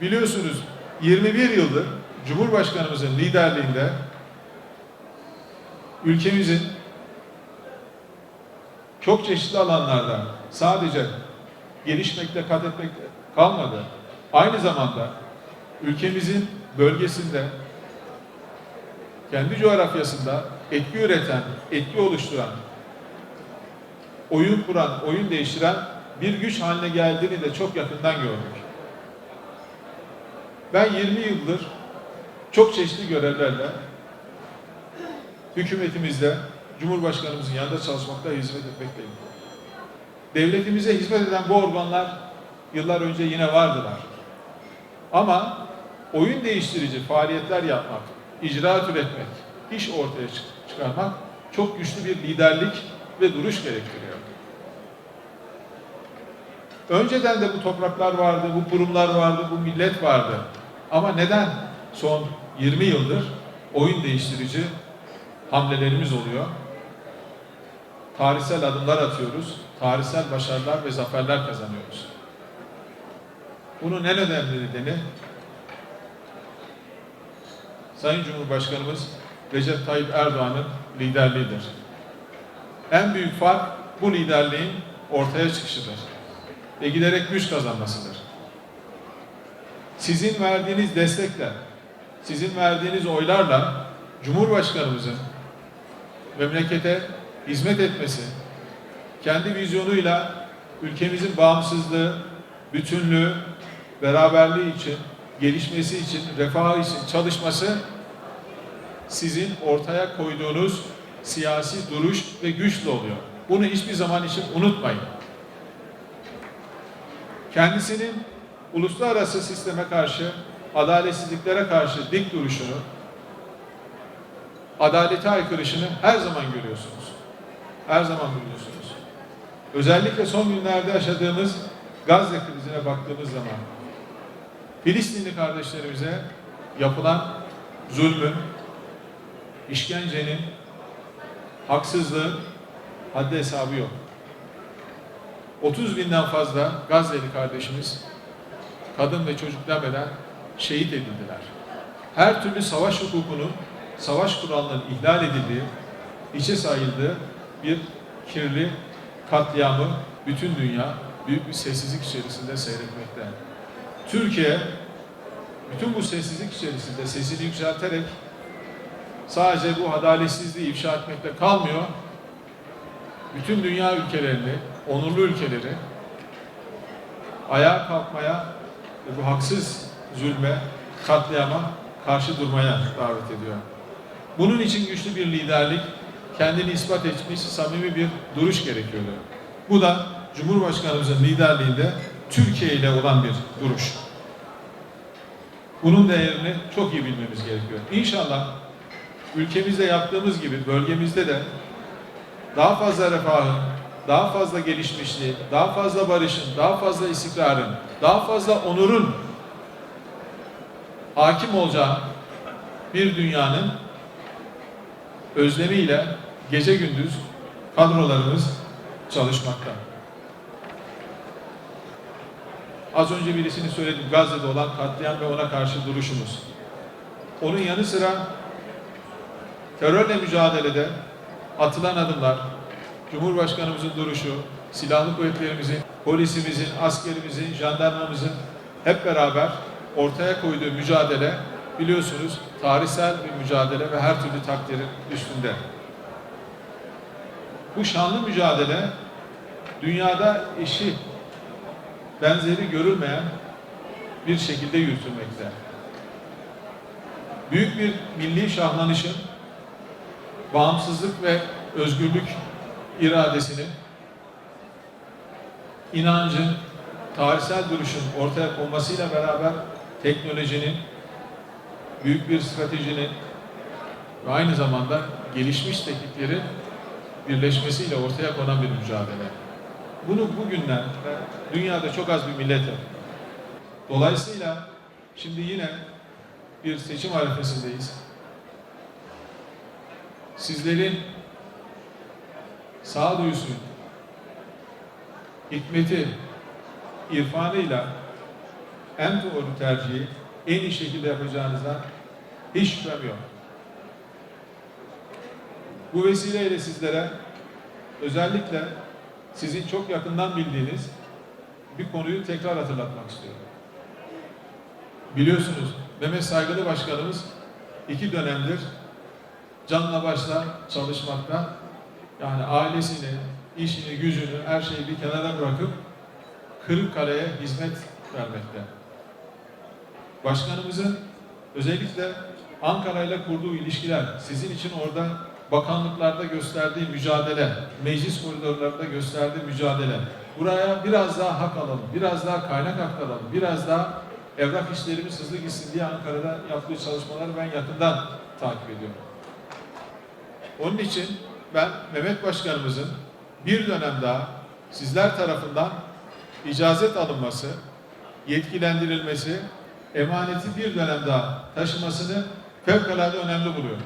biliyorsunuz 21 yıldır Cumhurbaşkanımızın liderliğinde ülkemizin çok çeşitli alanlarda sadece gelişmekte, kat etmekte kalmadı. Aynı zamanda ülkemizin bölgesinde kendi coğrafyasında etki üreten, etki oluşturan, oyun kuran, oyun değiştiren bir güç haline geldiğini de çok yakından gördük. Ben 20 yıldır çok çeşitli görevlerle hükümetimizde, Cumhurbaşkanımızın yanında çalışmakta, hizmet etmekteyim. Devletimize hizmet eden bu organlar yıllar önce yine vardılar. Ama oyun değiştirici faaliyetler yapmak, icraat üretmek, iş ortaya çık- çıkarmak çok güçlü bir liderlik ve duruş gerektiriyor. Önceden de bu topraklar vardı, bu kurumlar vardı, bu millet vardı. Ama neden son 20 yıldır oyun değiştirici hamlelerimiz oluyor? Tarihsel adımlar atıyoruz, tarihsel başarılar ve zaferler kazanıyoruz. Bunun en önemli nedeni Sayın Cumhurbaşkanımız Recep Tayyip Erdoğan'ın liderliğidir. En büyük fark bu liderliğin ortaya çıkışıdır ve giderek güç kazanmasıdır. Sizin verdiğiniz destekle, sizin verdiğiniz oylarla Cumhurbaşkanımızın memlekete hizmet etmesi, kendi vizyonuyla ülkemizin bağımsızlığı, bütünlüğü, beraberliği için, gelişmesi için, refahı için çalışması sizin ortaya koyduğunuz siyasi duruş ve güçle oluyor. Bunu hiçbir zaman için unutmayın. Kendisinin uluslararası sisteme karşı, adaletsizliklere karşı dik duruşunu, adalete aykırışını her zaman görüyorsunuz. Her zaman görüyorsunuz. Özellikle son günlerde yaşadığımız Gazze krizine baktığımız zaman Filistinli kardeşlerimize yapılan zulmün, işkencenin, haksızlığın haddi hesabı yok. 30 binden fazla Gazze'li kardeşimiz kadın ve çocuk demeden şehit edildiler. Her türlü savaş hukukunun, savaş kurallarının ihlal edildiği, içe sayıldığı bir kirli katliamı bütün dünya büyük bir sessizlik içerisinde seyretmekte. Türkiye bütün bu sessizlik içerisinde sesini yükselterek sadece bu adaletsizliği ifşa etmekle kalmıyor. Bütün dünya ülkelerini, onurlu ülkeleri ayağa kalkmaya ve bu haksız zulme, katliama karşı durmaya davet ediyor. Bunun için güçlü bir liderlik, kendini ispat etmiş samimi bir duruş gerekiyordu. Bu da Cumhurbaşkanımızın liderliğinde Türkiye ile olan bir duruş. Bunun değerini çok iyi bilmemiz gerekiyor. İnşallah ülkemizde yaptığımız gibi bölgemizde de daha fazla refahın, daha fazla gelişmişliği, daha fazla barışın, daha fazla istikrarın, daha fazla onurun hakim olacağı bir dünyanın özlemiyle gece gündüz kadrolarımız çalışmakta. Az önce birisini söyledim. Gazze'de olan katliam ve ona karşı duruşumuz. Onun yanı sıra terörle mücadelede atılan adımlar, Cumhurbaşkanımızın duruşu, silahlı kuvvetlerimizin, polisimizin, askerimizin, jandarmamızın hep beraber ortaya koyduğu mücadele biliyorsunuz tarihsel bir mücadele ve her türlü takdirin üstünde. Bu şanlı mücadele dünyada eşi benzeri görülmeyen bir şekilde yürütülmekte. Büyük bir milli şahlanışın bağımsızlık ve özgürlük iradesinin, inancın, tarihsel duruşun ortaya konmasıyla beraber teknolojinin, büyük bir stratejinin ve aynı zamanda gelişmiş tekniklerin birleşmesiyle ortaya konan bir mücadele. Bunu bugünlerde dünyada çok az bir millet yapıyor. Dolayısıyla şimdi yine bir seçim arifesindeyiz. Sizlerin sağduyusu, hikmeti, irfanıyla en doğru tercihi en iyi şekilde yapacağınızdan hiç şüphem yok. Bu vesileyle sizlere özellikle sizin çok yakından bildiğiniz bir konuyu tekrar hatırlatmak istiyorum. Biliyorsunuz Mehmet Saygılı Başkanımız iki dönemdir canla başla çalışmakta. Yani ailesini, işini, gücünü, her şeyi bir kenara bırakıp Kırıkkale'ye hizmet vermekte. Başkanımızın özellikle Ankara ile kurduğu ilişkiler, sizin için orada bakanlıklarda gösterdiği mücadele, meclis koridorlarında gösterdiği mücadele, buraya biraz daha hak alalım, biraz daha kaynak aktaralım, biraz daha evrak işlerimiz hızlı gitsin diye Ankara'da yaptığı çalışmaları ben yakından takip ediyorum. Onun için ben Mehmet Başkanımızın bir dönem daha sizler tarafından icazet alınması, yetkilendirilmesi, emaneti bir dönem daha taşımasını fevkalade önemli buluyorum.